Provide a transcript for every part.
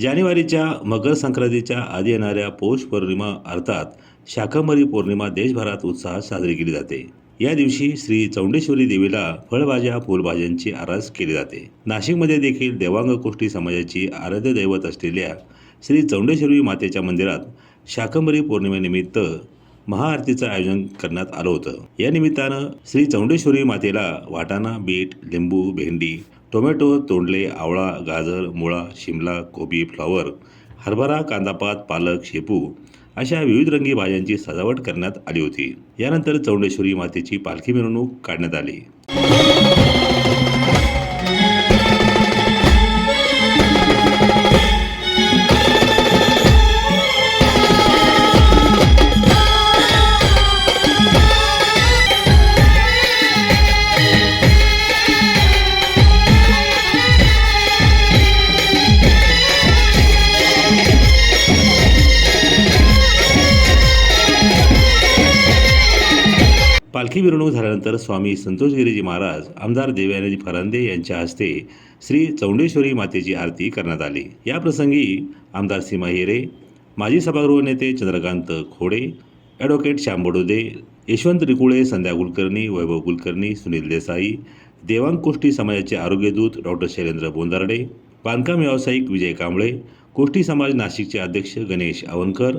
जानेवारीच्या मकर संक्रांतीच्या आधी येणाऱ्या पौष पौर्णिमा अर्थात शाकंभरी पौर्णिमा देशभरात उत्साहात साजरी केली जाते. या दिवशी श्री चौंडेश्वरी देवीला फळभाज्या फुलभाज्यांची आरास केली जाते. नाशिकमध्ये देखील देवांग कोष्टी समाजाची आराध्य दैवत असलेल्या श्री चौंडेश्वरी मातेच्या मंदिरात शाकंभरी पौर्णिमेनिमित्त महाआरतीचं आयोजन करण्यात आलं होतं. या निमित्तानं श्री चौंडेश्वरी मातेला वाटाणा बीट लिंबू भेंडी टोमॅटो तोंडले आवळा गाजर मुळा शिमला कोबी फ्लॉवर हरभरा कांदापात पालक शेपू अशा विविध रंगी भाज्यांची सजावट करण्यात आली होती. यानंतर चौंडेश्वरी मातेची पालखी मिरवणूक काढण्यात आली. पालखी मिरवणूक झाल्यानंतर स्वामी संतोषगिरीजी महाराज आमदार देवयानजी फरांदे यांच्या हस्ते श्री चौंडेश्वरी मातेची आरती करण्यात आली. या प्रसंगी आमदार सीमा हिरे माजी सभागृह नेते चंद्रकांत खोडे ॲडव्होकेट श्याम बडोदे यशवंत रिकुळे संध्या कुलकर्णी वैभव कुलकर्णी सुनील देसाई देवांग कोष्टी समाजाचे आरोग्यदूत डॉक्टर शैलेंद्र बोंदारडे बांधकाम व्यावसायिक विजय कांबळे कोष्टी समाज नाशिकचे अध्यक्ष गणेश आवनकर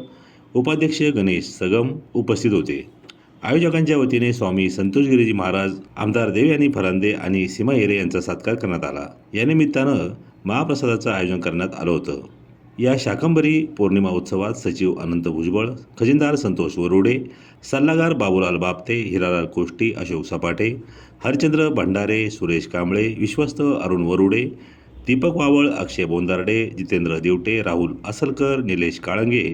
उपाध्यक्ष गणेश सगम उपस्थित होते. आयोजकांच्या वतीने स्वामी संतोषगिरीजी महाराज आमदार देव यांनी फरांदे आणि सीमा हिरे यांचा सत्कार करण्यात आला. या निमित्तानं महाप्रसादाचं आयोजन करण्यात आलं होतं. या शाकंभरी पौर्णिमा उत्सवात सचिव अनंत भुजबळ खजिनदार संतोष वरुडे सल्लागार बाबूलाल बापते हिरालाल कोष्टी अशोक सपाटे हरचंद्र भंडारे सुरेश कांबळे विश्वस्त अरुण वरुडे दीपक वावळ अक्षय बोंदारडे जितेंद्र दिवटे राहुल असलकर निलेश काळंगे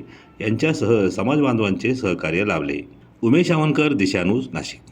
यांच्यासह समाजबांधवांचे सहकार्य लाभले. उमेश आवनकर दिशानूज नाशिक.